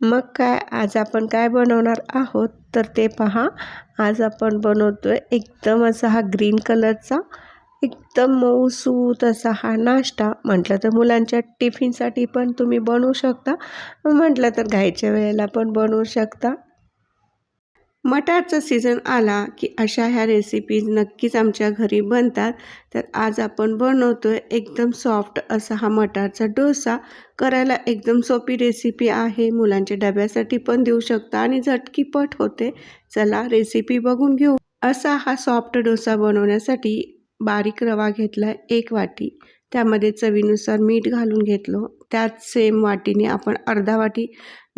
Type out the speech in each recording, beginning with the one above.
मग काय आज आपण काय बनवणार आहोत? तर ते पहा. आज आपण बनवतो आहे एकदम असा हा ग्रीन कलरचा एकदम मऊसूत असा हा नाश्ता. म्हटलं तर मुलांच्या टिफिनसाठी पण तुम्ही बनवू शकता. म्हटलं तर घ्यायच्या वेळेला पण बनवू शकता. मटारचा सीझन आला की अशा ह्या रेसिपीज नक्कीच आमच्या घरी बनतात. तर आज आपण बनवतोय एकदम सॉफ्ट असा हा मटारचा डोसा. करायला एकदम सोपी रेसिपी आहे. मुलांच्या डब्यासाठी पण देऊ शकता आणि झटकीपट होते. चला रेसिपी बघून घेऊ. असा हा सॉफ्ट डोसा बनवण्यासाठी बारीक रवा घेतला एक वाटी. त्यामध्ये चवीनुसार मीठ घालून घेतलो. त्यात सेम वाटीने आपण अर्धा वाटी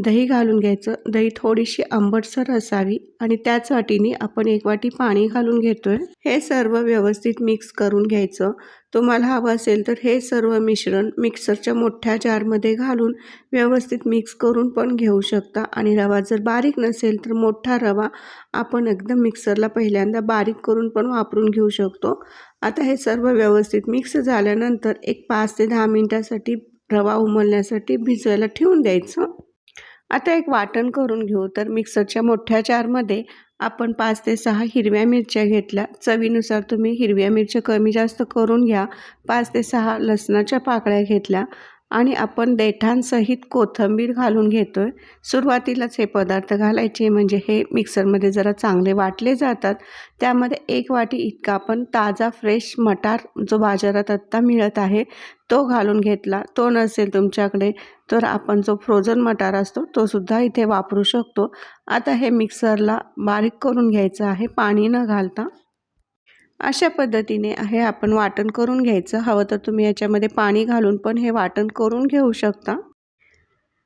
दही घालून घ्यायचं. दही थोडीशी आंबटसर असावी आणि त्याच वाटीने आपण एक वाटी पाणी घालून घेतोय. हे सर्व व्यवस्थित मिक्स करून घ्यायचं. तुम्हाला हवं असेल तर हे सर्व मिश्रण मिक्सरच्या मोठ्या जारमध्ये घालून व्यवस्थित मिक्स करून पण घेऊ शकता. आणि रवा जर बारीक नसेल तर मोठा रवा आपण एकदम मिक्सरला पहिल्यांदा बारीक करून पण वापरून घेऊ शकतो. आता हे सर्व व्यवस्थित मिक्स झाल्यानंतर एक पाच ते दहा मिनटासाठी रवा उमलण्यासाठी भिजवायला ठेवून द्यायचं. आता एक वाटण करून घेऊ. तर मिक्सरच्या मोठ्या चारमध्ये आपण पाच ते सहा हिरव्या मिरच्या घेतल्या. चवीनुसार तुम्ही हिरव्या मिरच्या कमी जास्त करून घ्या. पाच ते सहा लसणाच्या पाकळ्या घेतल्या. आणि आपण देठांसहित कोथिंबीर घालून घेतो आहे सुरुवातीलाच हे पदार्थ घालायचे म्हणजे हे मिक्सरमध्ये जरा चांगले वाटले जातात. त्यामध्ये एक वाटी इतका आपण ताजा फ्रेश मटार जो बाजारात आत्ता मिळत आहे तो घालून घेतला. तो नसेल तुमच्याकडे तर आपण जो फ्रोझन मटार असतो तो सुद्धा इथे वापरू शकतो. आता हे मिक्सरला बारीक करून घ्यायचं आहे. पाणी न घालता अशा पद्धतीने हे आपण वाटण करून घ्यायचं. हवं तर तुम्ही याच्यामध्ये पाणी घालून पण हे वाटण करून घेऊ शकता.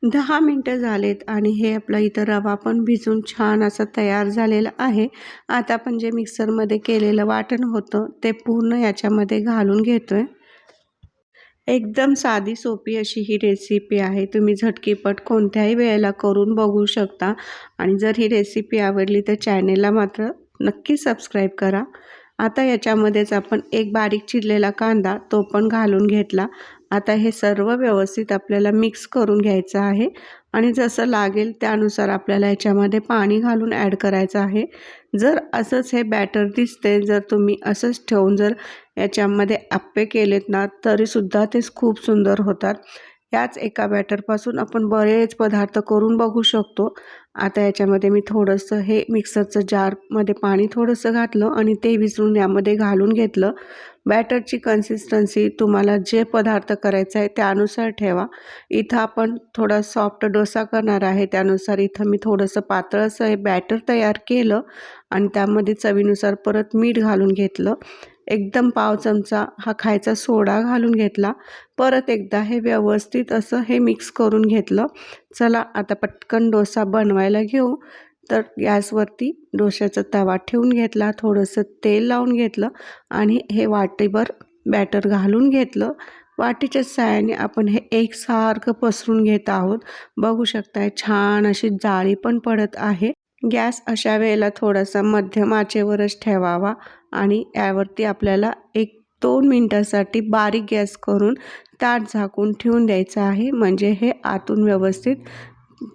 दहा मिनटं झालेत आणि हे आपलं इथं रवा पण भिजून छान असं तयार झालेला आहे. आता आपण जे मिक्सरमध्ये केलेलं वाटण होतं ते पूर्ण याच्यामध्ये घालून घेतोय. एकदम साधी सोपी अशी ही रेसिपी आहे. तुम्ही झटकीपट कोणत्याही वेळेला करून बघू शकता. आणि जर ही रेसिपी आवडली तर चॅनेलला मात्र नक्की सबस्क्राईब करा. आता याच्यामध्येच आपण एक बारीक चिरलेला कांदा तो पण घालून घेतला. आता हे सर्व व्यवस्थित आपल्याला मिक्स करून घ्यायचं आहे. आणि जसं लागेल त्यानुसार आपल्याला याच्यामध्ये पाणी घालून ॲड करायचं आहे. जर असंच हे बॅटर दिसते जर तुम्ही असंच ठेवून जर याच्यामध्ये आप्पे केलेत ना तरीसुद्धा ते खूप सुंदर होतात. याच एका बॅटरपासून आपण बरेच पदार्थ करून बघू शकतो. आता याच्यामध्ये मी थोडंसं हे मिक्सरचं जारमध्ये पाणी थोडंसं घातलं आणि ते विसरून यामध्ये घालून घेतलं. बॅटरची कन्सिस्टन्सी तुम्हाला जे पदार्थ करायचा आहे त्यानुसार ठेवा. इथं आपण थोडा सॉफ्ट डोसा करणार आहे. त्यानुसार इथं मी थोडंसं पातळ असं हे बॅटर तयार केलं आणि त्यामध्ये चवीनुसार परत मीठ घालून घेतलं. एकदम पाव चमचा हा खायचा सोडा घालून घेतला. परत एकदा हे व्यवस्थित असं हे मिक्स करून घेतलं. चला आता पटकन डोसा बनवायला घेऊ. तर गॅसवरती डोशाचा तवा ठेवून घेतला थोडंसं तेल लावून घेतलं आणि हे वाटीभर बॅटर घालून घेतलं. वाटीच्या साह्याने आपण हे एकसारखं पसरून घेत आहोत. बघू शकताय छान अशी जाळी पण पडत आहे. गॅस अशा वेळेला थोडासा मध्यम आचेवरच ठेवावा आणि यावरती आपल्याला एक दोन मिनटासाठी बारीक गॅस करून ताट झाकून ठेवून द्यायचं आहे. म्हणजे हे आतून व्यवस्थित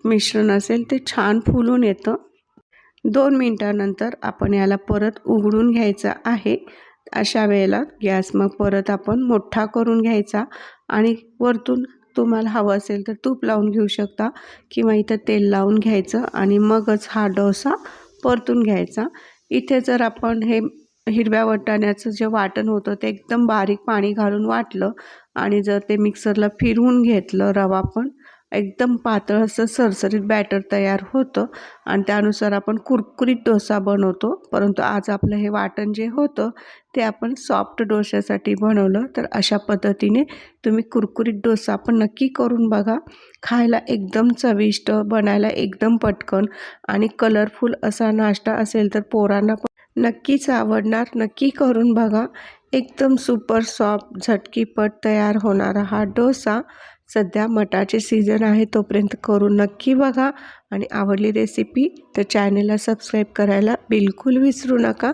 मिश्रण असेल ते छान फुलून येतं. दोन मिनटानंतर आपण याला परत उघडून घ्यायचं आहे. अशा वेळेला गॅस मग परत आपण मोठा करून घ्यायचा आणि वरतून तुम्हाला हवं असेल तर तूप लावून घेऊ शकता किंवा इथं तेल लावून घ्यायचं आणि मगच हा डोसा परतून घ्यायचा. इथे जर आपण हे हिरव्या वटाण्याचं जे वाटण होतं ते एकदम बारीक पाणी घालून वाटलं आणि जर ते मिक्सरला फिरवून घेतलं रवा पण एकदम पातळ असं सरसरीत बॅटर तयार होतं. आणि त्यानुसार आपण कुरकुरीत डोसा बनवतो. परंतु आज आपलं हे वाटण जे होतं ते आपण सॉफ्ट डोश्यासाठी बनवलं. तर अशा पद्धतीने तुम्ही कुरकुरीत डोसा पण नक्की करून बघा. खायला एकदम चविष्ट बनायला एकदम पटकन आणि कलरफुल असा नाश्ता असेल तर पोरांना पण नक्कीच आवडणार. नक्की करून बघा. एकदम सुपर सॉफ्ट झटकीपट तयार होणारा हा डोसा. सध्या मटाचे सीझन आहे तोपर्यंत करून नक्की बघा. आणि आवडली रेसिपी तर चॅनेलला सबस्क्राईब करायला बिलकुल विसरू नका.